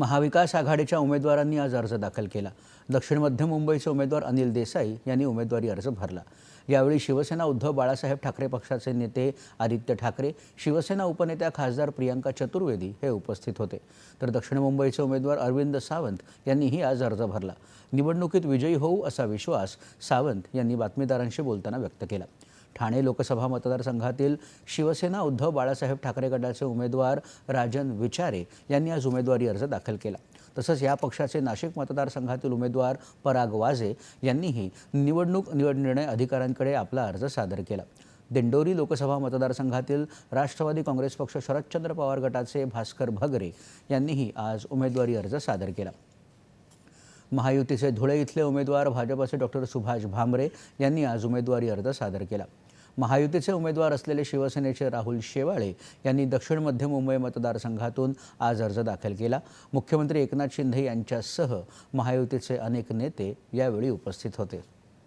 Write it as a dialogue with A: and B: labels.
A: महाविकास आघाडीच्या उमेदवारांनी आज अर्ज दाखल केला. दक्षिण मध्य मुंबईचे उमेदवार अनिल देसाई यांनी उमेदवारी अर्ज भरला. यावेळी शिवसेना उद्धव बाळासाहेब ठाकरे पक्षाचे नेते आदित्य ठाकरे शिवसेना उपनेत्या खासदार प्रियांका चतुर्वेदी हे उपस्थित होते. तर दक्षिण मुंबईचे उमेदवार अरविंद सावंत यांनीही आज अर्ज भरला. निवडणुकीत विजयी होऊ असा विश्वास सावंत यांनी बातमीदारांशी बोलताना व्यक्त केला. ठाणे लोकसभा मतदारसंघातील शिवसेना उद्धव बाळासाहेब ठाकरे गटाचे उमेदवार राजन विचारे यांनी आज उमेदवारी अर्ज दाखल केला. तसंच या पक्षाचे नाशिक मतदारसंघातील उमेदवार पराग वाझे यांनीही निवडणूक निवड निर्णय अधिकाऱ्यांकडे आपला अर्ज सादर केला. दिंडोरी लोकसभा मतदारसंघातील राष्ट्रवादी काँग्रेस पक्ष शरदचंद्र पवार गटाचे भास्कर भगरे यांनीही आज उमेदवारी अर्ज सादर केला. महायुतीचे धुळे इथले उमेदवार भाजपचे डॉक्टर सुभाष भामरे यांनी आज उमेदवारी अर्ज सादर केला. महायुतीचे उमेदवार असलेले शिवसेनेचे राहुल शेवाळे यांनी दक्षिण मध्य मुंबई मतदारसंघातून आज अर्ज दाखल केला. मुख्यमंत्री एकनाथ शिंदे यांच्यासह महायुतीचे अनेक नेते यावेळी उपस्थित होते.